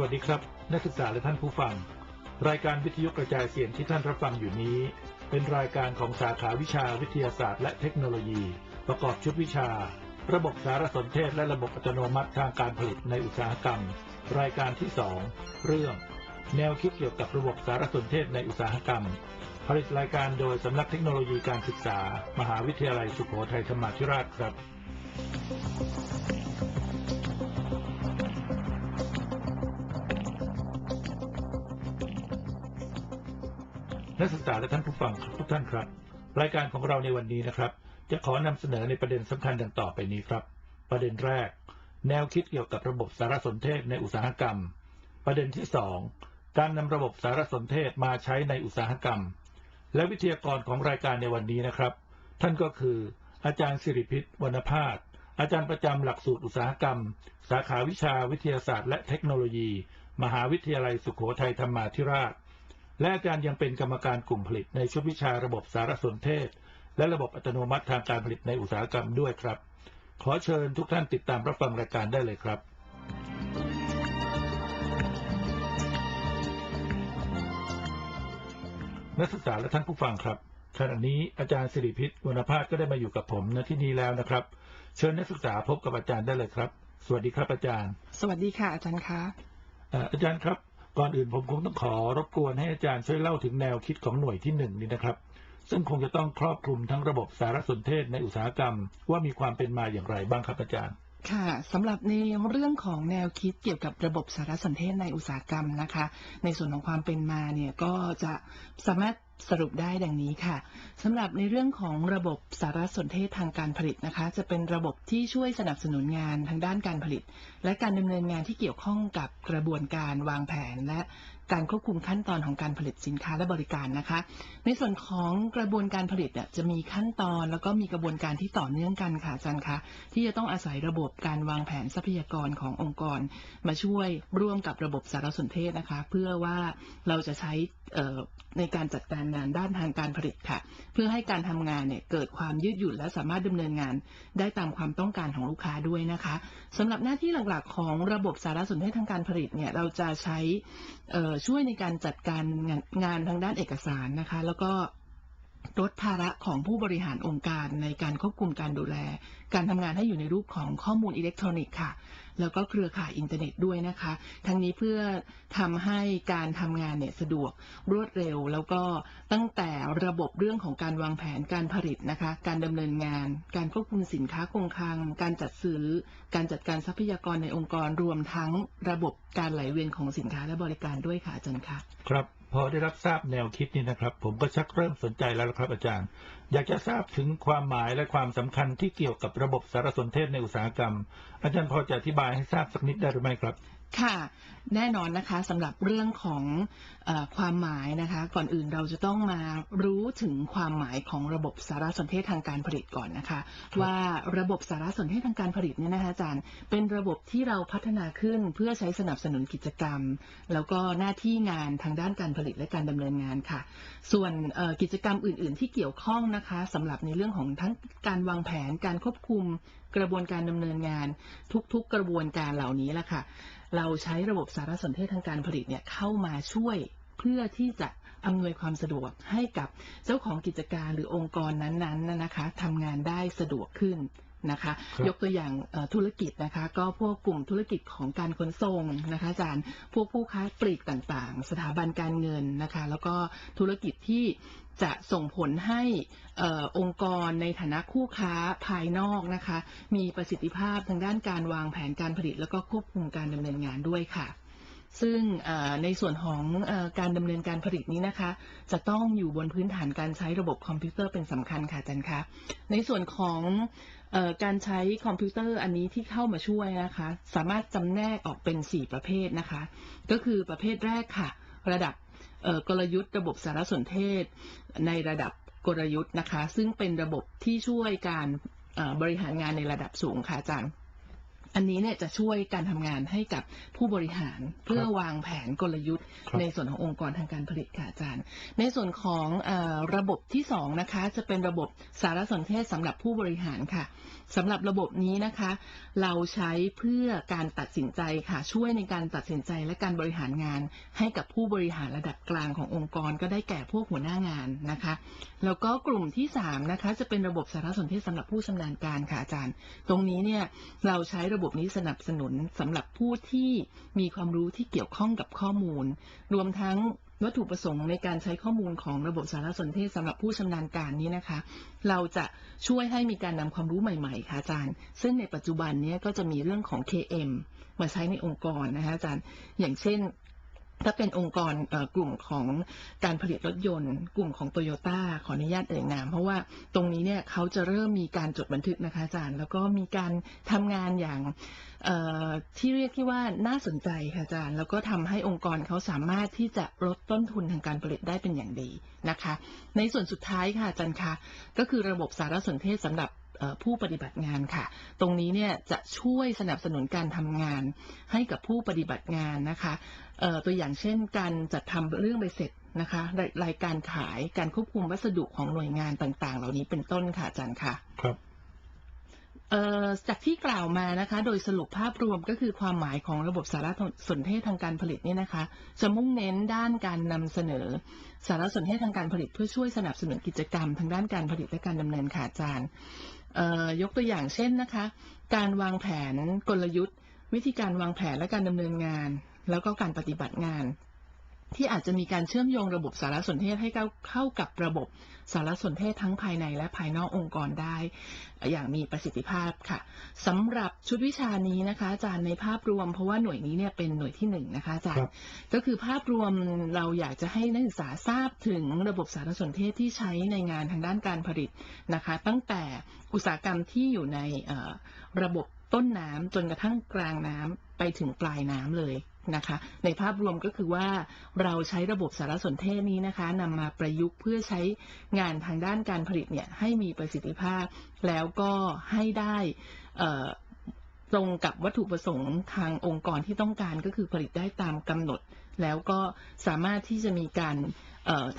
วัสดีครับ นักศึกษาและท่านผู้ฟัง รายการวิทยุกระจายเสียงที่ท่านรับฟังอยู่นี้ เป็นรายการของสาขาวิชาวิทยาศาสตร์และเทคโนโลยี ประกอบชุดวิชา ระบบสารสนเทศและระบบอัตโนมัติทางการผลิตในอุตสาหกรรม รายการที่ 2 เรื่อง แนวคิดเกี่ยวกับระบบสารสนเทศในอุตสาหกรรม ผลิตรายการโดยสำนักเทคโนโลยีการศึกษา มหาวิทยาลัยสุโขทัยธรรมาธิราชครับ นักศึกษาและท่านผู้ฟังทุกท่านครับ รายการของเราในวันนี้นะครับ จะขอนำเสนอในประเด็นสำคัญดังต่อไปนี้ครับ ประเด็นแรก แนวคิดเกี่ยวกับระบบสารสนเทศในอุตสาหกรรม ประเด็นที่สองการนำระบบสารสนเทศมาใช้ในอุตสาหกรรม และวิทยากรของรายการในวันนี้นะครับ ท่านก็คือ อาจารย์สิริพิษวรรณพาสอาจารย์ประจำหลักสูตรอุตสาหกรรม สาขาวิชาวิทยาศาสตร์ และเทคโนโลยี มหาวิทยาลัยสุโขทัยธรรมาธิราช และอาจารย์ยังเป็นกรรมการกลุ่มผลิตในชุดวิชาระบบสารสนเทศ และระบบอัตโนมัติทางการผลิตในอุตสาหกรรมด้วยครับ ขอเชิญทุกท่านติดตามรับฟังรายการได้เลยครับนักศึกษาและท่านผู้ฟังครับขณะนี้อาจารย์สิริพิษวรรณภาสก็ได้มาอยู่กับผมณที่นี้แล้วนะครับ เชิญนักศึกษาพบกับอาจารย์ได้เลยครับ สวัสดีครับอาจารย์ สวัสดีค่ะอาจารย์คะเอ่ออาจารย์ครับ ก่อนอื่นผมคงต้องขอรบกวนให้อาจารย์ช่วยเล่าถึงแนวคิดของหน่วยที่หนึ่งนี่นะครับ ซึ่งคงจะต้องครอบคลุมทั้งระบบสารสนเทศในอุตสาหกรรม ว่ามีความเป็นมาอย่างไรบ้างครับอาจารย์ค่ะสำหรับในเรื่องของแนวคิดเกี่ยวกับระบบสารสนเทศในอุตสาหกรรมนะคะ ในส่วนของความเป็นมาเนี่ยก็จะสามารถ สรุปได้ดังนี้ค่ะสำหรับในเรื่องของระบบสารสนเทศทางการผลิตนะคะ จะเป็นระบบที่ช่วยสนับสนุนงานทางด้านการผลิต และการดำเนินงานที่เกี่ยวข้องกับกระบวนการวางแผน และการควบคุมขั้นตอนของการผลิตสินค้าและบริการนะคะ ในส่วนของกระบวนการผลิตจะมีขั้นตอนแล้วก็มีกระบวนการที่ต่อเนื่องกันค่ะอาจารย์คะที่จะต้องอาศัยระบบการวางแผนทรัพยากรขององค์กร มาช่วยร่วมกับระบบสารสนเทศนะคะ เพื่อว่าเราจะใช้ในการจัดการงานด้านทางการผลิตค่ะ เพื่อให้การทำงานเนี่ยเกิดความยืดหยุ่นและสามารถดำเนินงาน ได้ตามความต้องการของลูกค้าด้วยนะคะสำหรับหน้าที่หลักๆ ของระบบสารสนเทศทางการผลิตเนี่ยเราจะใช้ช่วยในการจัดการงานงานทางด้านเอกสารนะคะ แล้วก็ลดภาระของผู้บริหารองค์การในการควบคุมการดูแล การทำงานให้อยู่ในรูปของข้อมูลอิเล็กทรอนิกส์ค่ะ แล้วก็เครือข่ายอินเทอร์เน็ตด้วยนะคะ ทั้งนี้เพื่อทำให้การทำงานเนี่ยสะดวกรวดเร็ว แล้วก็ตั้งแต่ระบบเรื่องของการวางแผนการผลิตนะคะ การดำเนินงาน การควบคุมสินค้าคงคลัง การจัดซื้อ การจัดการทรัพยากรในองค์กรรวมทั้งระบบการไหลเวียนของสินค้าและบริการด้วยค่ะอาจารย์คะครับ พอได้รับทราบแนวคิดนี้นะครับ ผมก็ชักเริ่มสนใจแล้วครับอาจารย์ อยากจะทราบถึงความหมายและความสำคัญที่เกี่ยวกับระบบสารสนเทศในอุตสาหกรรม อาจารย์พอจะอธิบายให้ทราบสักนิดได้หรือไม่ครับ ค่ะแน่นอนนะคะสำหรับเรื่องของเออความหมายนะคะ ก่อนอื่นเราจะต้องมารู้ถึงความหมายของระบบสารสนเทศทางการผลิตก่อนนะคะครับว่าระบบสารสนเทศทางการผลิตเนี่ยนะคะอาจารย์เป็นระบบที่เราพัฒนาขึ้นเพื่อใช้สนับสนุนกิจกรรม แล้วก็หน้าที่งานทางด้านการผลิตและการดำเนินงานค่ะ ส่วนเอ่อกิจกรรมอื่น ๆ ที่เกี่ยวข้องนะคะสำหรับในเรื่องของทั้งการวางแผนการควบคุมกระบวนการดำเนินงานทุก ๆ กระบวนการเหล่านี้แหละค่ะ เราใช้ระบบสารสนเทศทางการผลิตเนี่ยเข้ามาช่วยเพื่อที่จะอำนวยความสะดวกให้กับเจ้าของกิจการหรือองค์กรนั้นๆน่ะนะคะทำงานได้สะดวกขึ้น นะคะครับยกตัวอย่างเอ่อธุรกิจนะคะ ก็พวกกลุ่มธุรกิจของการขนส่งนะคะอาจารย์พวกผู้ค้าปลีกต่างๆ สถาบันการเงินนะคะ แล้วก็ธุรกิจที่จะส่งผลให้เออองค์กรในฐานะคู่ค้าภายนอกนะคะ มีประสิทธิภาพทางด้านการวางแผนการผลิต แล้วก็ควบคุมการดำเนินงานด้วยค่ะ ซึ่งในส่วนของอการดำเนินการผลิตนี้นะคะ จะต้องอยู่บนพื้นฐานการใช้ระบบคอมพิวเตอร์เป็นสำคัญค่ะอาจารย์คะในส่วนของอการใช้คอมพิวเตอร์อันนี้ที่เข้ามาช่วยนะคะ สามารถจำแนกออกเป็น 4 ประเภทนะคะ ก็คือประเภทแรกค่ะ ระดับกลยุทธ์ระบบสารสนเทศ ในระดับกลยุทธ์นะคะ ซึ่งเป็นระบบที่ช่วยการบริหารงานในระดับสูงค่ะอาจารย์ อันนี้เนี่ยจะช่วยการทำงานให้กับผู้บริหารเพื่อวางแผนกลยุทธ์ครับในส่วนขององค์กรทางการผลิตค่ะอาจารย์ ในส่วนของเออระบบที่สองนะคะจะเป็นระบบสารสนเทศสำหรับผู้บริหารค่ะสำหรับระบบนี้นะคะ เราใช้เพื่อการตัดสินใจค่ะ ช่วยในการตัดสินใจและการบริหารงาน ให้กับผู้บริหารระดับกลางขององค์กรก็ได้แก่พวกหัวหน้างานนะคะ แล้วก็กลุ่มที่สามนะคะจะเป็นระบบสารสนเทศสำหรับผู้ชำนาญการค่ะอาจารย์ ตรงนี้เนี่ยเราใช้ระบบนี้สนับสนุนสำหรับผู้ที่มีความรู้ที่เกี่ยวข้องกับข้อมูล รวมทั้งวัตถุประสงค์ในการใช้ข้อมูลของระบบสารสนเทศสำหรับผู้ชำนาญการนี้นะคะ เราจะช่วยให้มีการนำความรู้ใหม่ๆ ค่ะอาจารย์ ซึ่งในปัจจุบันนี้ก็จะมีเรื่องของ KM มาใช้ในองค์กรนะคะอาจารย์ อย่างเช่น ถ้าเป็นองค์กรกลุ่มของการผลิตรถยนต์ กลุ่มของโตโยต้าขออนุญาตเอ่ยนาม เพราะว่าตรงนี้เนี่ยเขาจะเริ่มมีการจดบันทึกนะคะอาจารย์ แล้วก็มีการทำงานอย่างที่เรียกที่ว่าน่าสนใจค่ะอาจารย์ แล้วก็ทำให้องค์กรเขาสามารถที่จะลดต้นทุนทางการผลิตได้เป็นอย่างดีนะคะ ในส่วนสุดท้ายค่ะอาจารย์คะก็คือระบบสารสนเทศสำหรับ ผู้ปฏิบัติงานค่ะ ตรงนี้เนี่ยจะช่วยสนับสนุนการทำงานให้กับผู้ปฏิบัติงานนะคะเอ่อตัวอย่างเช่นการจัดทำเรื่องใบเสร็จนะคะรายรายการขายการควบคุมวัสดุของหน่วยงานต่าง ๆ เหล่านี้เป็นต้นค่ะอาจารย์ค่ะครับเอ่อจากที่กล่าวมานะคะ โดยสรุปภาพรวมก็คือความหมายของระบบสารสนเทศทางการผลิตเนี่ยนะคะ จะมุ่งเน้นด้านการนำเสนอ สารสนเทศทางการผลิตเพื่อช่วยสนับสนุนกิจกรรม ทางด้านการผลิตและการดำเนินค่ะอาจารย์เอ่อ ยกตัวอย่างเช่นนะคะ การวางแผนกลยุทธ์ วิธีการวางแผนและการดำเนินงาน แล้วก็การปฏิบัติงาน ที่อาจจะมีการเชื่อมโยงระบบสารสนเทศให้เข้าเข้ากับระบบสารสนเทศทั้งภายในและภายนอกองค์กรได้ อย่างมีประสิทธิภาพค่ะสำหรับชุดวิชานี้นะคะ อาจารย์ในภาพรวม เพราะว่าหน่วยนี้เนี่ยเป็นหน่วยที่หนึ่งนะคะอาจารครัย์บก็คือภาพรวมเราอยากจะให้นักศึกษาทราบถึงระบบสารสนเทศที่ใช้ในงานทางด้านการผลิตนะคะ ตั้งแต่อุตสาหกรรมที่อยู่ในเอ่อระบบต้นน้ำจนกระทั่งกลางน้ำไปถึงปลายน้ำเลย นะคะในภาพรวมก็คือว่าเราใช้ระบบสารสนเทศนี้นะคะนำมาประยุกต์เพื่อใช้งานทางด้านการผลิตเนี่ยให้มีประสิทธิภาพ แล้วก็ให้ได้ตรงกับวัตถุประสงค์ทางองค์กรที่ต้องการก็คือผลิตได้ตามกำหนด แล้วก็สามารถที่จะมีการ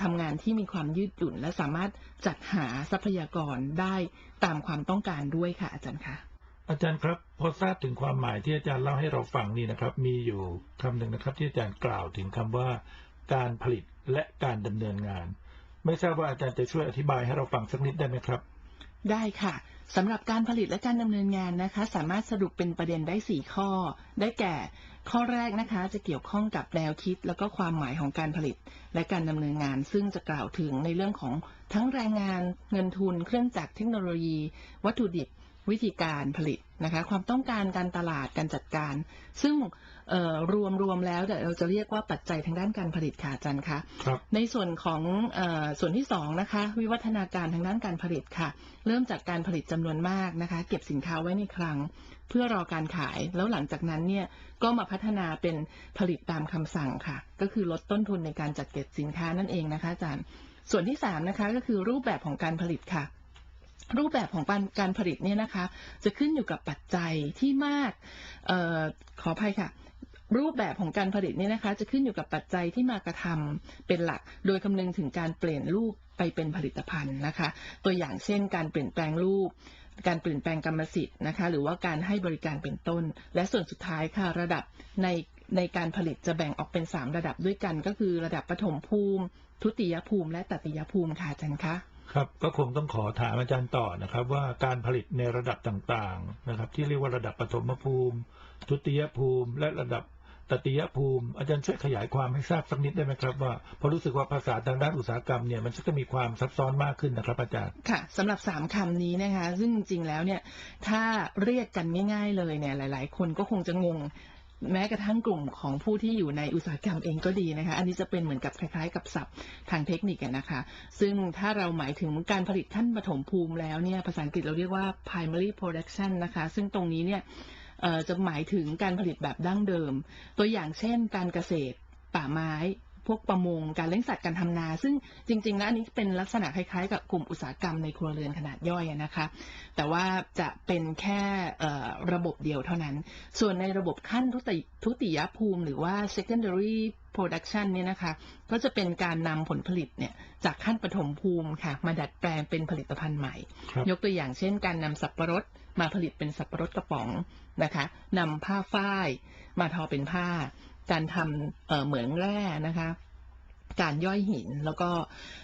ทำงานที่มีความยืดหยุ่น และสามารถจัดหาทรัพยากรได้ตามความต้องการด้วยค่ะอาจารย์คะ อาจารย์ครับพอทราบถึงความหมายที่อาจารย์เล่าให้เราฟังนี่นะครับ มีอยู่คำหนึ่งนะครับ ที่อาจารย์กล่าวถึงคำว่า การผลิตและการดำเนินงาน ไม่ทราบว่าอาจารย์จะช่วยอธิบายให้เราฟังสักนิดได้ไหมครับ ได้ค่ะสำหรับการผลิตและการดำเนินงานนะคะ สามารถสรุปเป็นประเด็นได้ 4 ข้อ ได้แก่ ข้อแรกนะคะจะเกี่ยวข้องกับแนวคิด แล้วก็ความหมายของการผลิตและการดำเนินงาน ซึ่งจะกล่าวถึงในเรื่องของทั้งแรงงาน เงินทุน เครื่องจักรเทคโนโลยี วัตถุดิบ วิธีการผลิตนะคะ ความต้องการการตลาดการจัดการ ซึ่งเอ่อรวมรวมแล้วเดี๋ยวเราจะเรียกว่าปัจจัยทางด้านการผลิตค่ะอาจารย์คะครับในส่วนของเออส่วนที่สองนะคะวิวัฒนาการทางด้านการผลิตค่ะ เริ่มจากการผลิตจำนวนมากนะคะ เก็บสินค้าไว้ในคลัง เพื่อรอการขายแล้วหลังจากนั้นเนี่ยก็มาพัฒนาเป็นผลิตตามคำสั่งค่ะ ก็คือลดต้นทุนในการจัดเก็บสินค้านั่นเองนะคะอาจารย์ส่วนที่สามนะคะก็คือรูปแบบของการผลิตค่ะ รูปแบบของการการผลิตเนี่ยนะคะ จะขึ้นอยู่กับปัจจัยที่มากออขออภัยค่ะ รูปแบบของการผลิตเนี่ยนะคะ จะขึ้นอยู่กับปัจจัยที่มากระทำเป็นหลัก โดยคำนึงถึงการเปลี่ยนรูปไปเป็นผลิตภัณฑ์นะคะ ตัวอย่างเช่น การเปลี่ยนแปลงรูป การเปลี่ยนแปลงกรรมสิทธิ์นะคะ หรือว่าการให้บริการเป็นต้น และส่วนสุดท้ายค่ะระดับในในการผลิตจะแบ่งออกเป็น 3 ระดับด้วยกัน ก็คือระดับปฐมภูมิ ทุติยภูมิ และตติยภูมิค่ะอาจารย์คะ ครับก็คงต้องขอถามอาจารย์ต่อนะครับ ว่าการผลิตในระดับต่างๆนะครับ ที่เรียกว่าระดับปฐมภูมิ ทุติยภูมิ และระดับตติยภูมิ อาจารย์ช่วยขยายความให้ทราบสักนิดได้ไหมครับว่าพราะรู้สึกว่าภาษาทางด้านอุตสาหกรรมเนี่ยมันจะมีความซับซ้อนมากขึ้นนะครับอาจารย์ค่ะสำหรับสามคำนี้นะคะ ซึ่งจริงๆแล้วเนี่ยถ้าเรียกกันง่าย ๆ เลยเนี่ยหลาย ๆ คนก็คงจะงง แม้กระทั่งกลุ่มของผู้ที่อยู่ในอุตสาหกรรมเองก็ดีนะคะ อันนี้จะเป็นเหมือนกับคล้ายๆ กับศัพท์ทางเทคนิคนะคะ ซึ่งถ้าเราหมายถึงการผลิตขั้นปฐมภูมิแล้วเนี่ยภาษาอังกฤษเราเรียกว่า primary production นะคะ ซึ่งตรงนี้เนี่ยจะหมายถึงการผลิตแบบดั้งเดิม ตัวอย่างเช่น การเกษตรป่าไม้ พวกประมงการเลี้ยงสัตว์การทำนา ซึ่งจริงๆแล้วอันนี้เป็นลักษณะคล้ายๆ กับกลุ่มอุตสาหกรรมในครัวเรือนขนาดย่อยอะนะคะ แต่ว่าจะเป็นแค่เอ่อระบบเดียวเท่านั้น ส่วนในระบบขั้นทุติทุติยภูมิ หรือว่า secondary production เนี่ยนะคะก็จะเป็นการนำผลผลิตเนี่ยจากขั้นปฐมภูมิค่ะมาดัดแปลงเป็นผลิตภัณฑ์ใหม่ครับยกตัวอย่างเช่น การนำสับปะรดมาผลิตเป็นสับปะรดกระป๋องนะคะนำผ้าฝ้ายมาทอเป็นผ้า การทำเอ่อเหมืองแร่นะคะการย่อยหินแล้วก็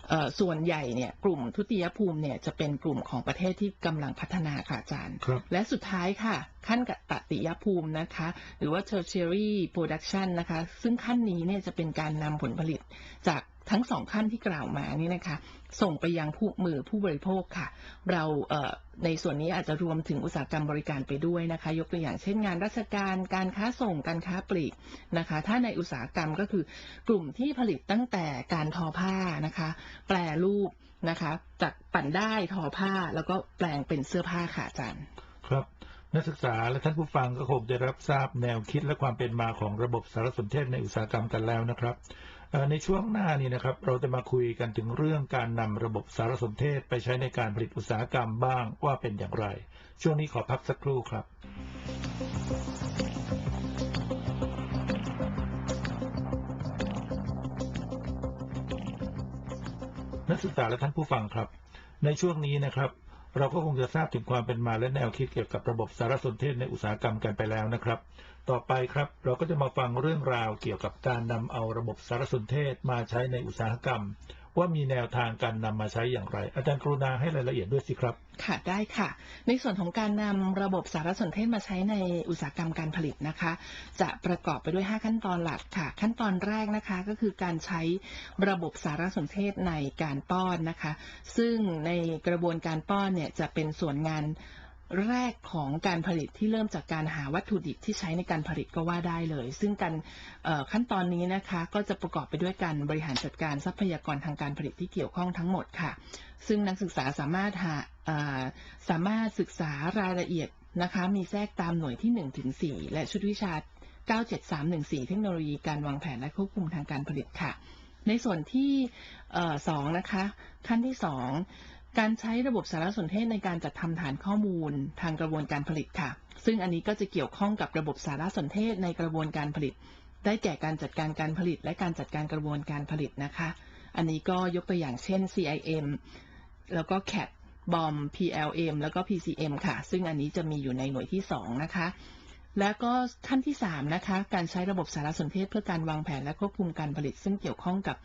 เอ่อส่วนใหญ่เนี่ยกลุ่มทุติยภูมิเนี่ยจะเป็นกลุ่มของประเทศที่กำลังพัฒนาค่ะอาจารย์ครับและสุดท้ายค่ะ ขั้นกตติยภูมินะคะ หรือว่า tertiary production นะคะ ซึ่งขั้นนี้เนี่ยจะเป็นการนำผลผลิตจาก ทั้งสองขั้นที่กล่าวมานี่นะคะ ส่งไปยังผู้มือผู้บริโภคค่ะ เราเในส่วนนี้อาจจะรวมถึงอุตสาหกรรมบริการไปด้วยนะคะ ยกตัวอย่างเช่นงานราชการการค้าส่งการค้าปลีกนะคะ ถ้าในอุตสาหกรรมก็คือกลุ่มที่ผลิตตั้งแต่การทอผ้านะคะ แปลรูปนะคะจากปั่นได้ทอผ้าแล้วก็แปลงเป็นเสื้อผ้าค่ะอาจารย์ครับนักศึกษาและท่านผู้ฟังก็คงจะรับทราบแนวคิดและความเป็นมาของระบบสารสนเทศในอุตสาหกรรมกันแล้วนะครับ ในช่วงหน้านี้นะครับ เราจะมาคุยกันถึงเรื่องการนำระบบสารสนเทศไปใช้ในการผลิตอุตสาหกรรมบ้างว่าเป็นอย่างไร ช่วงนี้ขอพักสักครู่ครับนักศึกษาและท่านผู้ฟังครับ ในช่วงนี้นะครับ เราก็คงจะทราบถึงความเป็นมาและแนวคิดเกี่ยวกับระบบสารสนเทศในอุตสาหกรรมกันไปแล้วนะครับ ต่อไปครับเราก็จะมาฟังเรื่องราวเกี่ยวกับการนำเอาระบบสารสนเทศมาใช้ในอุตสาหกรรม ว่ามีแนวทางการนำมาใช้อย่างไร อาจารย์กรุณาให้รายละเอียดด้วยสิครับ ค่ะได้ค่ะ ในส่วนของการนำระบบสารสนเทศมาใช้ในอุตสาหกรรมการผลิตนะคะ จะประกอบไปด้วย 5 ขั้นตอนหลักค่ะ ขั้นตอนแรกนะคะก็คือการใช้ระบบสารสนเทศในการป้อนนะคะ ซึ่งในกระบวนการป้อนเนี่ยจะเป็นส่วนงาน แรกของการผลิตที่เริ่มจากการหาวัตถุดิบที่ใช้ในการผลิตก็ว่าได้เลย ซึ่งการขั้นตอนนี้นะคะก็จะประกอบไปด้วยการบริหารจัดการทรัพยากรทางการผลิตที่เกี่ยวข้องทั้งหมดค่ะ ซึ่งนักศึกษาสามารถหาสามารถศึกษารายละเอียดนะคะมีแทรกตามหน่วยที่1ถึง4และชุดวิชา 97314 เทคโนโลยีการวางแผนและควบคุมทางการผลิตค่ะ ในส่วนที่สองนะคะ ขั้นที่สอง การใช้ระบบสารสนเทศในการจัดทำฐานข้อมูลทางกระบวนการผลิตค่ะ ซึ่งอันนี้ก็จะเกี่ยวข้องกับระบบสารสนเทศในกระบวนการผลิต ได้แก่การจัดการการผลิต และการจัดการกระบวนการผลิตนะคะ อันนี้ก็ยกตัวอย่างเช่น CIM แล้วก็ CAT BOM PLM แล้วก็ PCM ค่ะ ซึ่งอันนี้จะมีอยู่ในหน่วยที่ 2 นะคะ แล้วก็ขั้นที่ 3 นะคะ การใช้ระบบสารสนเทศเพื่อการวางแผนและควบคุมการผลิต ซึ่งเกี่ยวข้องกับ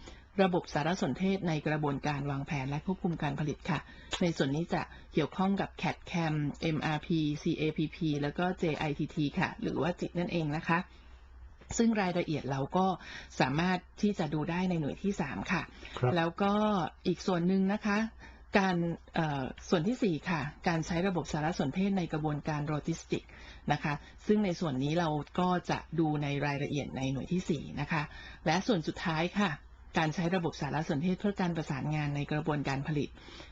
ระบบสารสนเทศในกระบวนการวางแผนและควบคุมการผลิตค่ะ ในส่วนนี้จะเกี่ยวข้องกับ CAT CAM MRP CAPP แล้วก็ JITT ค่ะ หรือว่าจิตนั่นเองนะคะ ซึ่งรายละเอียดเราก็สามารถที่จะดูได้ในหน่วยที่ 3 ค่ะครับแล้วก็อีกส่วนหนึ่งนะคะการเอ่อส่วนที่ 4 ค่ะ การใช้ระบบสารสนเทศในกระบวนการโลจิสติกนะคะ ซึ่งในส่วนนี้เราก็จะดูในรายละเอียดในหน่วยที่ 4 นะคะ และส่วนสุดท้ายค่ะ การใช้ระบบสารสนเทศเพื่อการประสานงานในกระบวนการผลิต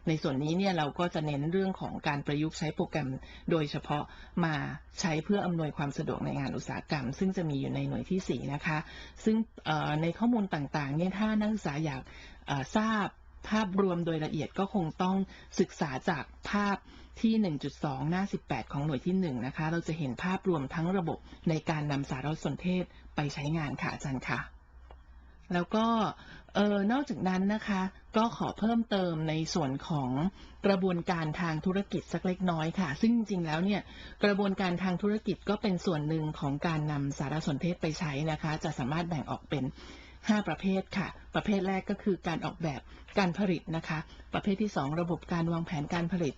ในส่วนนี้เนี่ยเราก็จะเน้นเรื่องของการประยุกต์ใช้โปรแกรมโดยเฉพาะมาใช้เพื่ออำนวยความสะดวกในงานอุตสาหกรรม ซึ่งจะมีอยู่ในหน่วยที่ 4 นะคะ ซึ่งในข้อมูลต่างๆเนี่ยถ้านักศึกษาอยากทราบภาพรวมโดยละเอียดก็คงต้องศึกษาจากภาพที่ 1.2 หน้า 18 ของหน่วยที่ 1 นะคะ เราจะเห็นภาพรวมทั้งระบบในการนำสารสนเทศไปใช้งานค่ะอาจารย์ค่ะ แล้วก็เออนอกจากนั้นนะคะ ก็ขอเพิ่มเติมในส่วนของกระบวนการทางธุรกิจสักเล็กน้อยค่ะ ซึ่งจริงๆแล้วเนี่ยกระบวนการทางธุรกิจก็เป็นส่วนหนึ่งของการนำสารสนเทศไปใช้นะคะ จะสามารถแบ่งออกเป็น 5 ประเภทค่ะ ประเภทแรกก็คือการออกแบบการผลิตนะคะ ประเภทที่ 2 ระบบการวางแผนการผลิต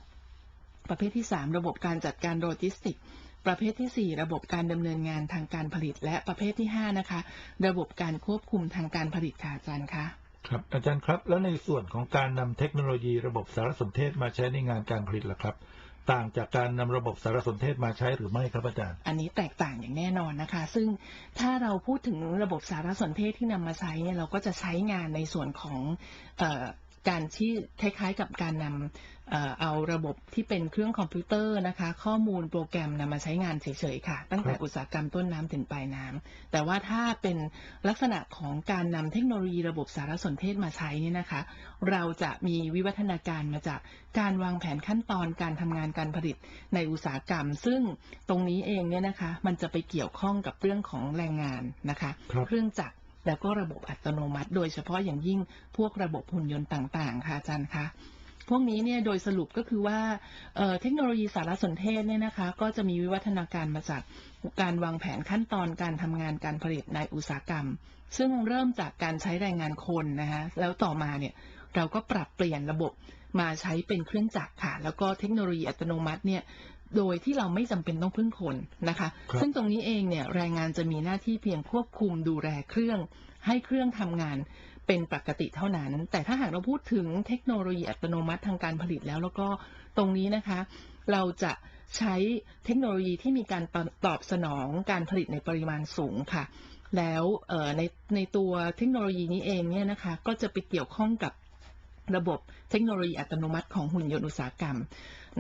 ประเภทที่ 3 ระบบการจัดการโลจิสติก ประเภททีสี่ 4 ระบบการดำเนินงานทางการผลิต และประเภทที่ 5 นะคะ ระบบการควบคุมทางการผลิตค่ะอาจารย์คะครับอาจารย์ครับ แล้วในส่วนของการนำเทคโนโลยีระบบสารสนเทศมาใช้ในงานการผลิตล่ะครับ ต่างจากการนำระบบสารสนเทศมาใช้หรือไม่ครับอาจารย์ อันนี้แตกต่างอย่างแน่นอนนะคะ ซึ่งถ้าเราพูดถึงระบบสารสนเทศที่นำมาใช้เนี่ยเราก็จะใช้งานในส่วนของเออ การที่คล้าย ๆ กับการนำเอ่อเอาระบบที่เป็นเครื่องคอมพิวเตอร์นะคะ ข้อมูลโปรแกรมนำมาใช้งานเฉยๆค่ะ ตั้งแต่ครับอุตสาหกรรมต้นน้ำถึงปลายน้ำแต่ว่าถ้าเป็นลักษณะของการนำเทคโนโลยีระบบสารสนเทศมาใช้เนี่ยนะคะ เราจะมีวิวัฒนาการมาจากการวางแผนขั้นตอนการทำงานการผลิตในอุตสาหกรรม ซึ่งตรงนี้เองเนี่ยนะคะ มันจะไปเกี่ยวข้องกับเรื่องของแรงงานนะคะครับเครื่องจักร แล้วก็ระบบอัตโนมัติ โดยเฉพาะอย่างยิ่งพวกระบบหุ่นยนต์ต่างๆ ค่ะอาจารย์คะพวกนี้เนี่ยโดยสรุปก็คือว่าเเทคโนโลยีสารสนเทศเนี่ยนะคะ ก็จะมีวิวัฒนาการมาจากการวางแผนขั้นตอนการทำงานการผลิตในอุตสาหกรรม ซึ่งเริ่มจากการใช้แรงงานคนนะคะแล้วต่อมาเนี่ยเราก็ปรับเปลี่ยนระบบมาใช้เป็นเครื่องจักรค่ะ แล้วก็เทคโนโลยีอัตโนมัติเนี่ย โดยที่เราไม่จำเป็นต้องพึ่งคนนะคะครับซึ่งตรงนี้เองเนี่ยแรงงานจะมีหน้าที่เพียงควบคุมดูแลเครื่อง ให้เครื่องทำงานเป็นปกติเท่านั้น แต่ถ้าหากเราพูดถึงเทคโนโลยีอัตโนมัติทางการผลิตแล้ว แล้วก็ตรงนี้นะคะ เราจะใช้เทคโนโลยีที่มีการตอบตอบสนองการผลิตในปริมาณสูงค่ะ แล้วเอ่อในในตัวเทคโนโลยีนี้เองเนี่ยนะคะ ก็จะไปเกี่ยวข้องกับ ระบบเทคโนโลยีอัตโนมัติของหุ่นยนต์อุตสาหกรรม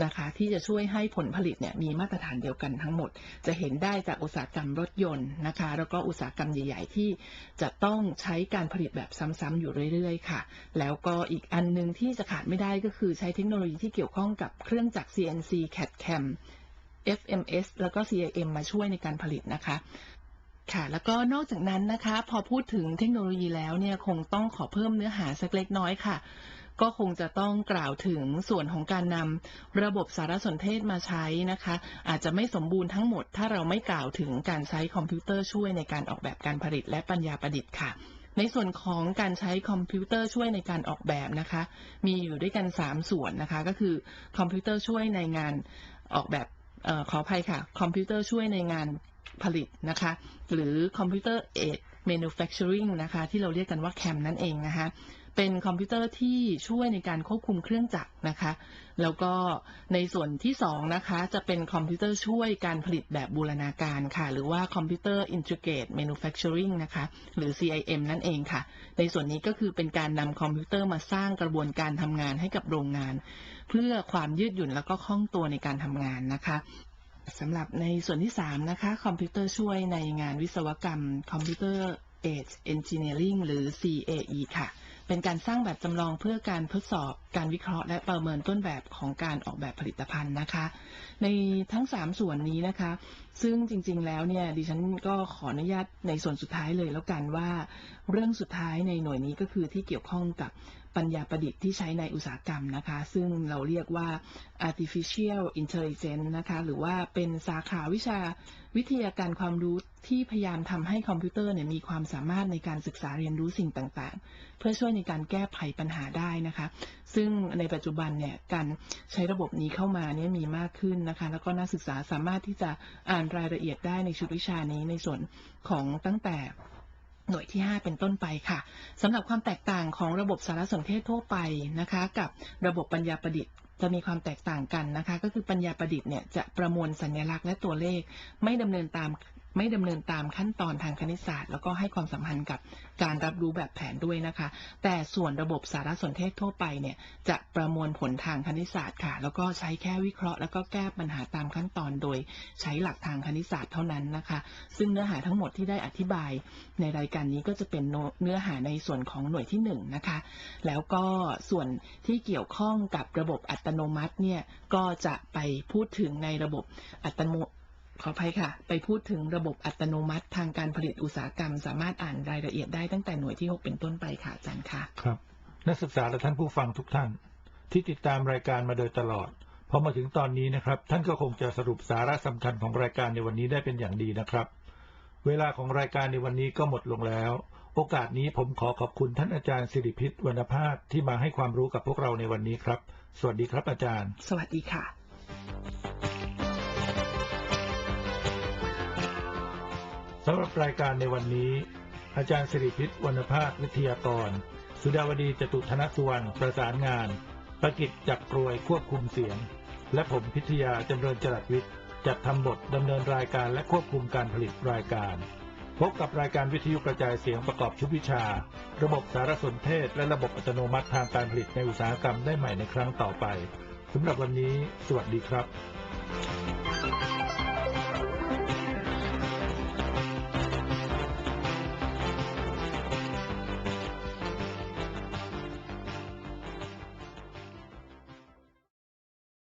นะคะ ที่จะช่วยให้ผลผลิตเนี่ยมีมาตรฐานเดียวกันทั้งหมด จะเห็นได้จากอุตสาหกรรมรถยนต์นะคะ แล้วก็อุตสาหกรรมใหญ่ ๆ ที่จะต้องใช้การผลิตแบบซ้ำๆอยู่เรื่อยๆ ค่ะ แล้วก็อีกอันหนึงที่จะขาดไม่ได้ก็คือใช้เทคโนโลยีที่เกี่ยวข้องกับเครื่องจักร CNC CAD CAM FMS แล้วก็ CIM มาช่วยในการผลิตนะคะ ค่ะ แล้วก็นอกจากนั้นนะคะ พอพูดถึงเทคโนโลยีแล้วเนี่ยคงต้องขอเพิ่มเนื้อหาสักเล็กน้อยค่ะ ก็คงจะต้องกล่าวถึงส่วนของการนำระบบสารสนเทศมาใช้นะคะ อาจจะไม่สมบูรณ์ทั้งหมด ถ้าเราไม่กล่าวถึงการใช้คอมพิวเตอร์ช่วยในการออกแบบการผลิตและปัญญาประดิษฐ์ค่ะในส่วนของการใช้คอมพิวเตอร์ช่วยในการออกแบบนะคะ มีอยู่ด้วยกัน 3 ส่วนนะคะ ก็คือคอมพิวเตอร์ช่วยในงานออกแบบออขออภัยค่ะ คอมพิวเตอร์ช่วยในงาน ผลิตนะคะ หรือคอมพิวเตอร์ aid manufacturing นะคะ ที่เราเรียกกันว่า CAM นั่นเองนะคะ เป็นคอมพิวเตอร์ที่ช่วยในการควบคุมเครื่องจักรนะคะ แล้วก็ในส่วนที่สองนะคะ จะเป็นคอมพิวเตอร์ช่วยการผลิตแบบบูรณาการค่ะ หรือว่าคอมพิวเตอร์ integrate manufacturing นะคะ หรือ CIM นั่นเองค่ะ ในส่วนนี้ก็คือเป็นการนำคอมพิวเตอร์มาสร้างกระบวนการทำงานให้กับโรงงาน เพื่อความยืดหยุ่นแล้วก็คล่องตัวในการทำงานนะคะ สำหรับในส่วนที่ 3 นะคะ คอมพิวเตอร์ช่วยในงานวิศวกรรมคอมพิวเตอร์ Age Engineering หรือ CAE ค่ะ เป็นการสร้างแบบจำลองเพื่อการทดสอบ การวิเคราะห์ และประเมินต้นแบบของการออกแบบผลิตภัณฑ์นะคะ ในทั้ง 3 ส่วนนี้นะคะ ซึ่งจริงๆ แล้วเนี่ยดิฉันก็ขออนุญาตในส่วนสุดท้ายเลยแล้วกันว่า เรื่องสุดท้ายในหน่วยนี้ก็คือที่เกี่ยวข้องกับ ปัญญาประดิษฐ์ที่ใช้ในอุตสาหกรรมนะคะ ซึ่งเราเรียกว่า artificial intelligence นะคะหรือว่าเป็นสาขาวิชาวิทยาการความรู้ที่พยายามทำให้คอมพิวเตอร์เนี่ยมีความสามารถในการศึกษาเรียนรู้สิ่งต่างๆ เพื่อช่วยในการแก้ไขปัญหาได้นะคะ ซึ่งในปัจจุบันเนี่ยการใช้ระบบนี้เข้ามาเนี่ยมีมากขึ้นนะคะ แล้วก็นักศึกษาสามารถที่จะอ่านรายละเอียดได้ในชุดวิชานี้ในส่วนของตั้งแต่ หน่วยที่ 5 เป็นต้นไปค่ะสำหรับความแตกต่างของระบบสารสนเทศทั่วไปนะคะ กับระบบปัญญาประดิษฐ์จะมีความแตกต่างกันนะคะ ก็คือปัญญาประดิษฐ์เนี่ยจะประมวลสัญลักษณ์และตัวเลข ไม่ดำเนินตาม ไม่ดำเนินตามขั้นตอนทางคณิตศาสตร์ แล้วก็ให้ความสัมพันธ์กับการรับรู้แบบแผนด้วยนะคะ แต่ส่วนระบบสารสนเทศทั่วไปเนี่ยจะประมวลผลทางคณิตศาสตร์ค่ะ แล้วก็ใช้แค่วิเคราะห์ แล้วก็แก้ปัญหาตามขั้นตอนโดยใช้หลักทางคณิตศาสตร์เท่านั้นนะคะ ซึ่งเนื้อหาทั้งหมดที่ได้อธิบาย ในรายการนี้ก็จะเป็นเนื้อหาในส่วนของหน่วยที่1นงนะคะ แล้วก็ส่วนที่เกี่ยวข้องกับระบบอัตโนมัติเนี่ยก็จะไปพูดถึงในระบบอัตโน ขออภัยค่ะ ไปพูดถึงระบบอัตโนมัติทางการผลิตอุตสาหกรรม สามารถอ่านรายละเอียดได้ตั้งแต่หน่วยที่ 6 เป็นต้นไปค่ะอาจารย์ค่ะ ครับ นักศึกษาและท่านผู้ฟังทุกท่าน ที่ติดตามรายการมาโดยตลอดพอมาถึงตอนนี้นะครับ ท่านก็คงจะสรุปสาระสำคัญของรายการในวันนี้ได้เป็นอย่างดีนะครับ เวลาของรายการในวันนี้ก็หมดลงแล้ว โอกาสนี้ผมขอขอบคุณท่านอาจารย์สิริพิษวรรณภาสที่มาให้ความรู้กับพวกเราในวันนี้ครับ สวัสดีครับอาจารย์ สวัสดีค่ะ สำหรับรายการในวันนี้ อาจารย์สิริพิษวรรณภาสวิทยากร สุดาวดีจตุธนสุวรรณประสานงาน ประกิจจักรกรวยควบคุมเสียง และผมพิทยาจำเริญจรัสวิทย์จัดทำบทดำเนินรายการและควบคุมการผลิตรายการ พบกับรายการวิทยุกระจายเสียงประกอบชุดวิชา ระบบสารสนเทศ และระบบอัตโนมัติทางการผลิตในอุตสาหกรรมได้ใหม่ในครั้งต่อไปสำหรับวันนี้ สวัสดีครับ